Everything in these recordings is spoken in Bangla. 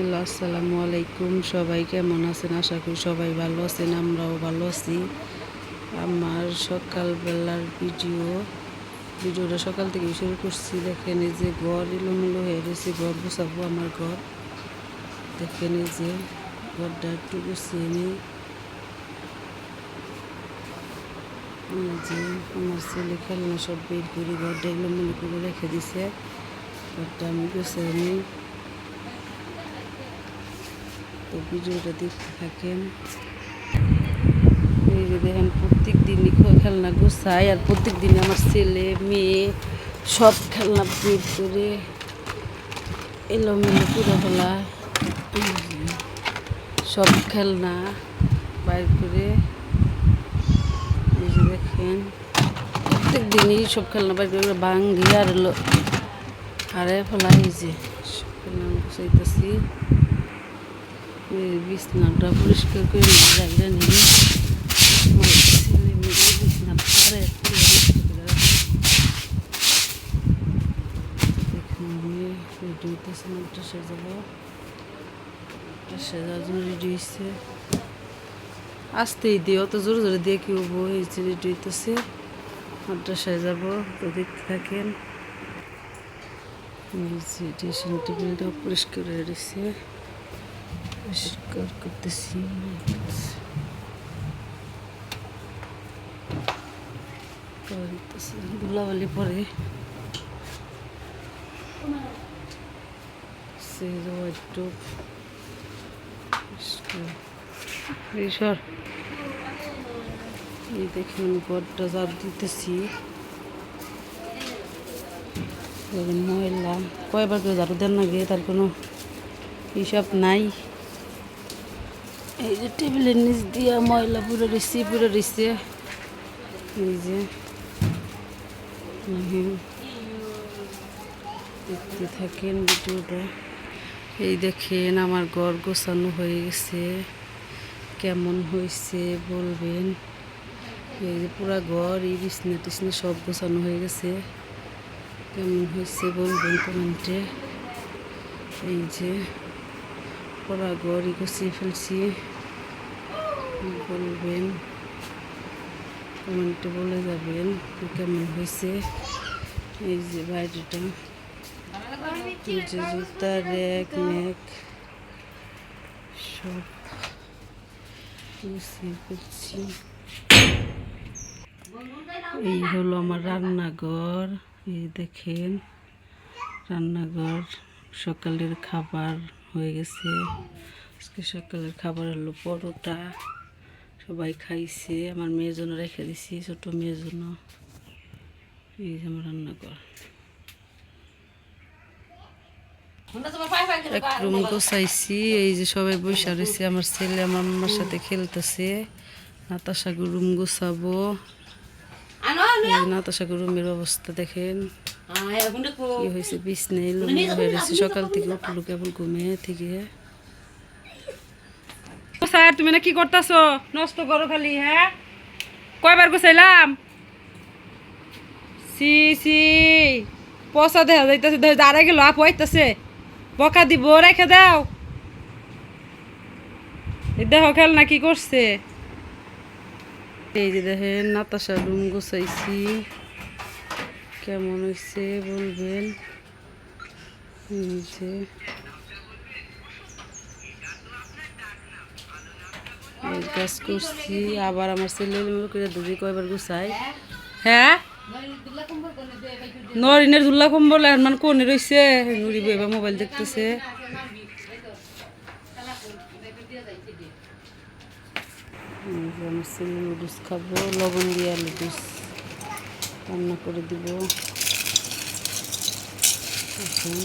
হ্যালো আসসালামু আলাইকুম। সবাই কেমন আছেন? আশা করি সবাই ভালো আছেন, আমরাও ভালো আছি। আমার সকালবেলার ভিডিও, ভিডিওটা সকাল থেকে শুরু করছি। দেখেন এই যে ঘর, এলোমেলো হয়ে গেছে ঘর গুছাবো আমার ঘর। দেখেন এই যে ঘরটা একটু গুছিয়ে নিই। যে আমার ছেলে খেলনা সব বের করে ঘরটা এলোমেলো করে রেখে দিছে। ঘরটা আমি গুছিয়ে নিই। তো ভিডিওটা দেখতে থাকেন। এই যে দেখেন প্রত্যেক দিনই খেলনা গোছাই, আর প্রত্যেক দিন আমার ছেলে, মেয়ে, সব খেলনা বের করে এলোমেলো পুরো হলা সব খেলনা বাইর করে দেখেন প্রত্যেক দিনই সব খেলনা বাইর করে ভাঙ্গি আর হলো আরে ফেলা এই যে, সব খেলনা গুছাইতেছি। বিছনাটা পরিষ্কার করে নিয়ে জায়গা নিয়ে আসতেই দিয়ে, অত জোরে জোরে দিয়ে কি হব? এই যে রেডি হইতেছে। মাঠটা সাজাবো, তো দেখতে থাকেন। টেবিলটা পরিষ্কার হয়ে রয়েছে পরিষ্কার করতেছি ধুলাবালি পরে একটু এইসব এই দেখুন ঘরটা জাপ দিতেছি ময়লা কয়বার কেউ ঝাড়ু দেন না গিয়ে তার কোনো হিসাব নাই এই যে টেবিলের নিচ দিয়া ময়লা পুরো রিসি পুরো রিসে এই যে। দেখতে থাকেন ভিডিওটা। এই দেখেন আমার ঘর গোছানো হয়ে গেছে। কেমন হয়েছে বলবেন? এই যে পুরা ঘর এই বিছনা টিছনা সব গোছানো হয়ে গেছে। কেমন হয়েছে বলবেন কমেন্টে? এই যে পুরা ঘর ই গুছিয়ে ফেলছি। বলবেন? কমেন্টে বলে যাবেন কেমন হয়েছে। এই যে বাইরেটা। যে জুতা র্যাক ম্যাক সব এই হলো আমার রান্নাঘর। এই দেখেন, রান্নাঘর সকালের খাবার হয়ে গেছে। আজকে সকালের খাবার হলো পরোটা। সবাই খাইছে আমার মেয়ের জন্য রেখে দিছি ছোট মেয়ের জন্য। এই যে আমার রান্নাঘর এক রুম গোছাইছি এই যে সবাই বসে রয়েছে আমার ছেলে আমার মামার সাথে খেলতেছে। নাতাশাগু রুম গোছাবো। নাতাশাগু রুমের অবস্থা দেখেন। কি হয়েছে বিছনে সকাল থেকে উঠল কেবল ঘুমে থেকে। স্যার তুমি না কি করতেছো? নষ্ট করো খালি হ্যাঁ? কয়বার গোছাইলাম? C C. পচা দেখা যাইতেছে দাঁড়াই গেল, আপ হইতেছে বকা দিব, রেখে দাও। দেহ খেল না কি করছে। এই যে দেখেন, নাতাশা রুম গোছাইছি। কেমন হয়েছে বলবেন? যে। কাজ করছি আবার আমার ছেলে করে দুজি কয়বার গুছাই হ্যাঁ? নরিনের দুল্লা কম্বল আর মানে কোনে রয়েছে নুরি এবার মোবাইল দেখতেছে। আমার ছেলে লুডুস খাব লবণ দিয়া লুডুস রান্না করে দিব। এখন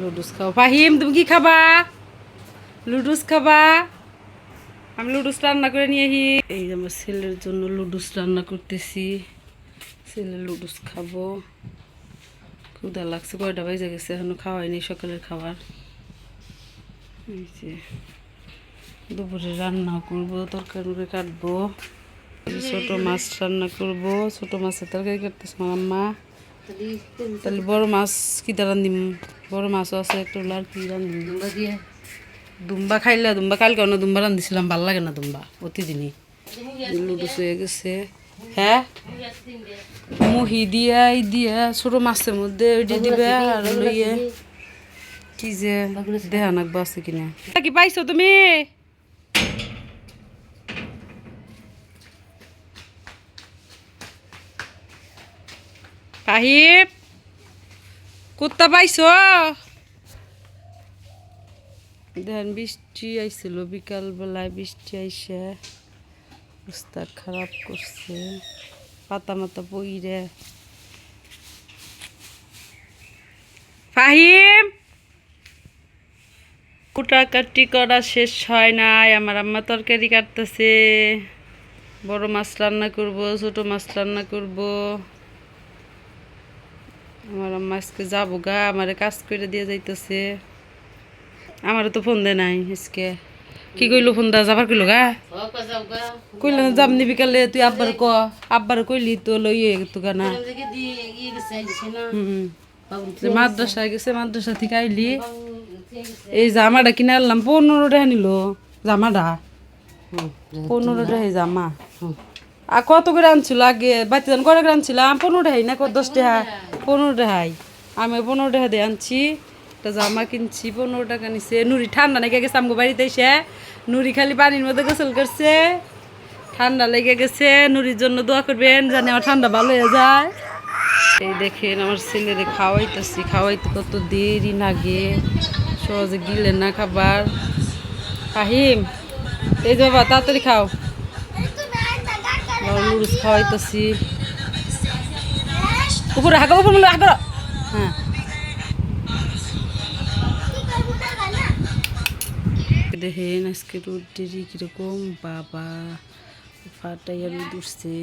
লুডুস খাও ফাহিম, তুমি কি খাবা? লুডুস খাবা? আমি লুডুস রান্না করে নিয়ে আহি এই যে আমার ছেলের জন্য লুডুস রান্না করতেছি। ছেলে লুডুস খাব। ক্ষুদা লাগছে, কয়টা বাজে গেছে, এখনও খাওয়াইনি সকালের খাবার। এই যে দুপুরে রান্না করব, তরকারি কাটবো। ছোট মাছ রান্না করব। ছোট মাছের তরকারি কাটতেছে আমার আম্মা তাহলে বড় মাছ কি রান্ধিম বড় মাছও আছে একটা আর কি রান্ধিম দুম্বা খাইলে দুম্বা কালকে অন্য দুম্বা রান্ধিছিলাম ভালো লাগে না দুম্বা প্রতিদিনই। লুডুস হয়ে গেছে। হ্যাঁ? মুহি দিয়া ই দিয়া ছোট মাছের মধ্যে ওইটা দিবে আর লইয়ে কি যে দেহা নাকবা আছে কিনা। কি পাইছো তুমি? আহিব কুত্তা পাইছো? দেখেন বৃষ্টি আইছিল বিকালবেলায় বৃষ্টি আইসে। অবস্থা খারাপ করছে। পাতা মাতা পইরে ফাহিম! কুটাকাটি করা শেষ হয় নাই আমার আম্মা তরকারি কাটতেছে। বড় মাছ রান্না করব ছোট মাছ রান্না করব। আমার আম্মা আজকে যাব গা, আমারে কাজ করে দিয়ে যাইতেছে। আমারও তো ফোন দেয় নাই আজকে। কি কইলো ফোন দা যাবার কইলো গা? কইলো না যাম নিবি কালে তুই আব্বার ক, আব্বার কইলি তো লই তো গানা হুম, যে মাদ্রাসায় গেছে, মাদ্রাসা থেকে আইলি। এই জামাটা কিনে আনলাম পনেরো টাকা নিল জামাটা। পনেরো টাকা জামা। আর কত করে আনছিল আগে? বাতি দান করে করে আনছিলাম পনেরো টাকাই না, কত দশ টাকা? পনেরো টাকাই। আমি পনেরো টাকা দিয়ে আনছি। একটা জামা কিনছি, পনেরো টাকা নিছে। নুরি ঠান্ডা নাকি গেছে আমগো বাড়িতে এসে। নুরি খালি পানির মধ্যে গোসল করছে। ঠান্ডা লেগে গেছে। নুরির জন্য দোয়া করবেন, জানি আমার ঠান্ডা ভালো হয়ে যায়। এই দেখেন আমার ছেলেরে খাওয়াইতেছি। খাওয়াইতে কত দেরি লাগে সহজে গিলে না খাবার। ফাহিম, এই বাবা, তাড়াতাড়ি খাও। লুডুস খাওয়াইতেছি উপরে হাগো উপরে মিলে হাগো হ্যাঁ দেখেন আজকে রোদ দেরি কীরকম বাবা ফাটাইয়া রোদ উঠছে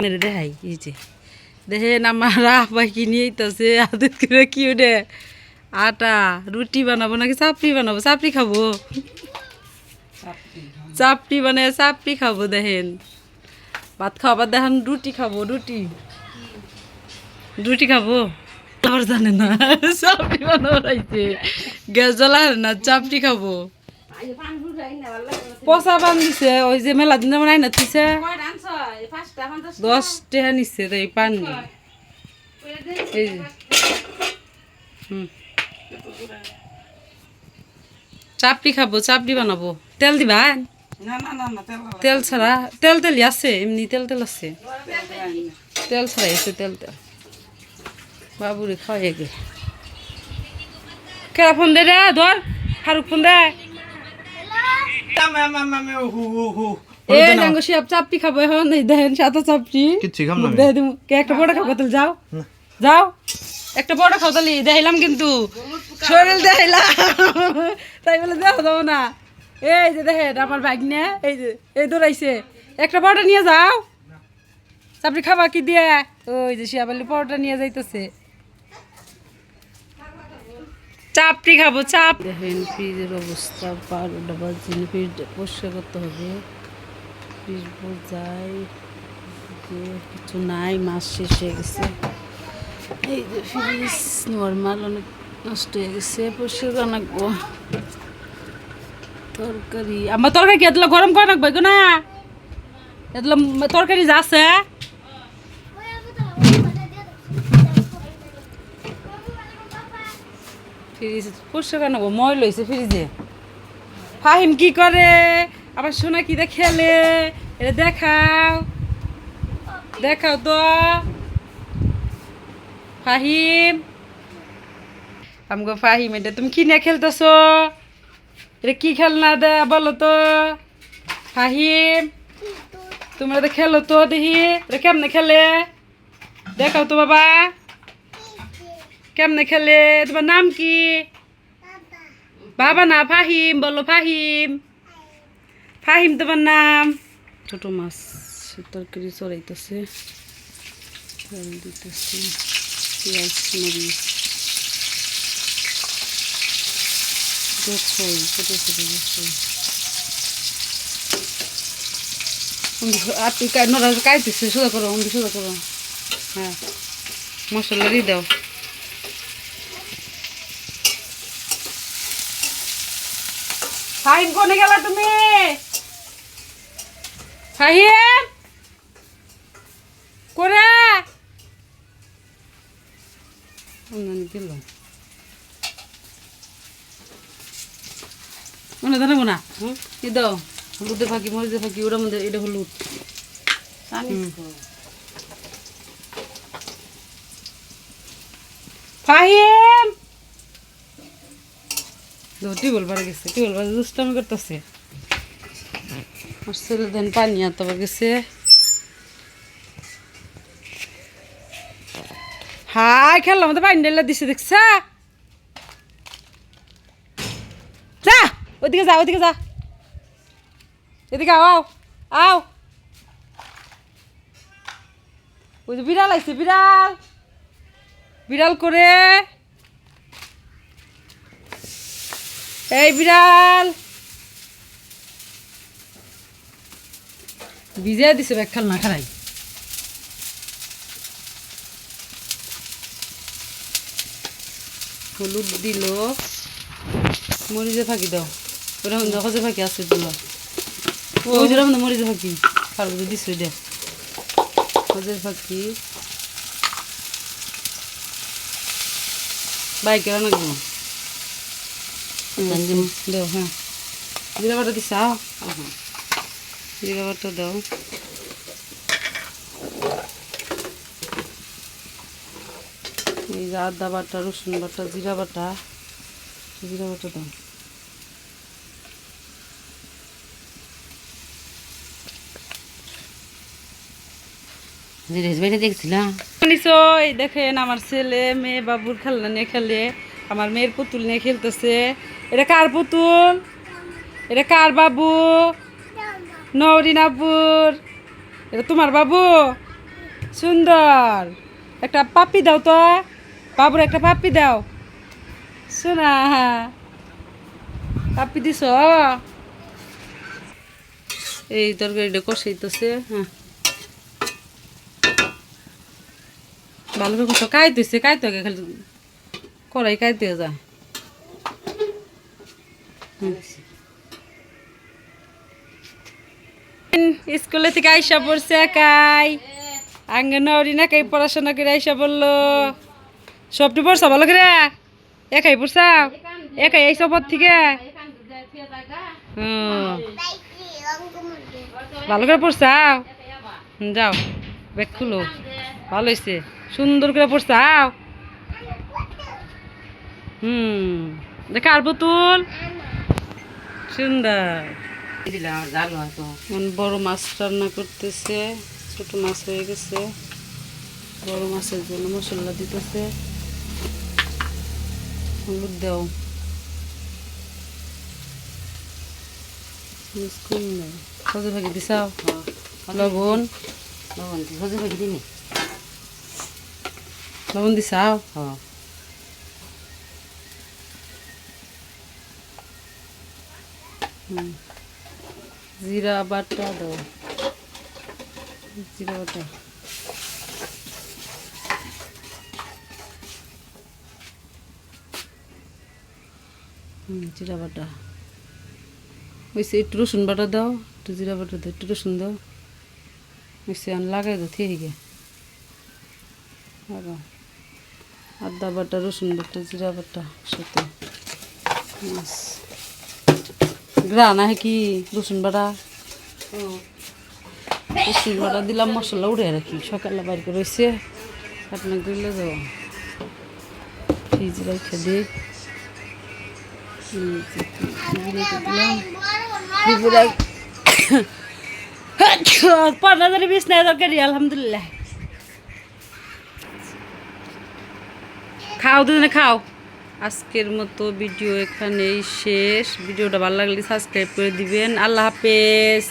মেরে দেখাই এই যে দেখেন আমার আব্বা কিনে আইতাছে আদত করে কি ওটা আটা, রুটি বানাবো নাকি চাপড়ি বানাবো? চাপড়ি খাব। চাপড়ি বানায় চাপড়ি খাব, দেখেন। ভাত খাবার দেখেন রুটি খাব, রুটি। রুটি খাব? আবার জানে না, চাপড়ি বানাবো রাইছে গ্যাস জ্বলা না, চাপড়ি খাব। পচা বান দিছে, ওই যে মেলা দিন যেমন আইনা দিছে। দশ টাকা নিচ্ছে তো এই পান। এই হুম। চাপড়ি খাব চাপড়ি বানাবো। তেল দিবা তেল ছাড়া তেল তেল আছে এমনি তেল তেল আছে। তেল ছাড়াই আছে তেল তেল বাবুরে খাওয়াই গে কেরা ফোন দে রে ধর ফারুক ফোন দে। এ নাঙ্গ শিয়াব চাপড়ি খাব এখন এই দেখেন সাদা চাপড়ি। কিচ্ছু খাম না দেখে দিমু। একটা বড় খাব তাহলে যাও। যাও। একটা বড় খাও তাহলে দেখাইলাম কিন্তু। শরীর দেখাইলাম। তাই বলে দেখা যাব না। এই যে দেখেন, আমার নিয়ে এই যে, এই দৌড়াইছে। একটা পরোটা নিয়ে যাও। চাপড়ি খাবা কি দিয়ে? ওই যে শিয়াবালি পরোটা নিয়ে যাইতেছে। চাপড়ি খাব, চাপ দেখেন, ফ্রিজের অবস্থা, বারোটা বাজছে ফ্রিজটা পরিষ্কার করতে হবে। ফ্রিজ বোঝাই কিছু নাই মাছ শেষ হয়ে গেছে। এই যে ফ্রিজ নর্মাল অনেক নষ্ট হয়ে গেছে, পরিষ্কার করে রাখব। তরকারি আমার তরকারি কি এতলা গরম করে রাখব না? এতলা তরকারি যা আছে ফ্রিজ পরিষ্কার করে নেব মই লইছে ফ্রিজে। ফাহিম কি করে? আবার সোনা কি খেলে এটা দেখাও। দেখাও তো। ফাহিম। আমগো ফাহিম, এটা তুমি কি নিয়ে খেলতেছো? এটা কি খেলনা দে, বলো তো। ফাহিম, তোমরা তো খেলো তো দেখি। এটা কেমনে খেলে? দেখাও তো বাবা। কেমনে খেলে? তোমার নাম কি? বাবা না, ফাহিম, বলো ফাহিম। ফাহিম, তোমার নাম? ছোট মাছ, তরকারি চড়াইতেছে। দিতেছে। পেঁয়াজ মরিচ গোছই ছোট ছোট গোছই কা- নড়া কাইতেছে সোজা করো, অমনি সোজা করো। হ্যাঁ মশলা দিয়ে দাও। তুমি? গেল। মনে জানাব না? কি দাও হলুদে ফাঁকি মরিচে ফাঁকি ওটার মধ্যে এটা হলুদ। ফাহিম! টিউবওয়েল পারে গেছে টিউবওয়েল পারে দুষ্টামি করতেছে। আমার ছেলে দেন পানি আনতে গেছে। হাই খেললাম তো ঢেলে দিছে, দেখছা? যা, ওইদিকে যা ওইদিকে যা। এদিকে আও আও আও। ওই যে বিড়াল আইছে, বিড়াল। বিড়াল করে? এই বিড়াল। ভিজে দিছে ব্যাগ খেল না হলুদ দিল। মরিচে ফাঁকি দাও। ওরা হন্দা হজে ফাঁকি আছে দিল ওই যে মরিচে ফাঁকি। পারব তো দিছো দে। হজের ফাঁকি। বাইকে করব দাও হ্যাঁ। জিরা বাটা দিছা জিরা বাটা দাও। এই যে আদা বাটা রসুন বাটা জিরা বাটা। জিরা বাটা দাও। দেখছিলাম নিশ্চয় দেখেন আমার ছেলে মেয়ে বাবুর খেলনা নিয়ে খেলে আমার মেয়ের পুতুল নিয়ে খেলতেছে। এটা কার পুতুল? এটা কার বাবু? নরিন আব্বুর এটা তোমার বাবু? সুন্দর। একটা পাপ্পি দাও তো। বাবুর একটা পাপ্পি দাও। শোনা পাপ্পি দিস এই তরকারিটা কষাইতেছে হ্যাঁ। ভালো করে কষা কাইতেছে, কাইতে খালি কড়াই কাইতে যা। স্কুলে থেকে আইসা পড়ছে একাই। আঙ্গনওয়ারি না কাই পড়াশোনা করে আইসা পড়ল? সবটি পড়ছা ভালো করে? একাই পড়ছা? একাই আইসা পর থেকে। ভালো করে পড়ছাও যাও। ব্যাগ খুলো। ভালো হয়েছে সুন্দর করে পড়ছাও হুম। দেখা আর পুতুল। সুন্দর। বড় মাছ রান্না করতেছে। ছোট মাছ হয়ে গেছে। বড় মাছের জন্য মশলা দিতেছে। হলুদ দাও। সজে ভাগে দিছাও? লবণ? লবণ হজে হয়ে দিনি লবণ দিছাও? হ্যাঁ। জিরা বাটা দাও। জিরা বাটা। জিরা বাটা। হয়েছে একটু রসুন বাটা দাও, একটু জিরা বাটা দাও, একটু রসুন দাও। হয়েছে আমি লাগাই দাও থেকে গে লাগাও। আদা বাটা, রসুন বাটা, জিরা বাটা সাথে। গ্রান আহে কি রসুন বাটা? রসুন বাটা দিলাম, মশলা উড়ে রাখি। সকালে বাড়িতে রয়েছে আপনার দিলে যাও। ফ্রিজ রেখে দিই পনেরো হাজার বিশ নাই দরকারি আলহামদুলিল্লাহ খাও দুজনে খাও আজকের মতো ভিডিও এখানেই শেষ ভিডিওটা ভালো লাগলে সাবস্ক্রাইব করে দিবেন আল্লাহ হাফেজ।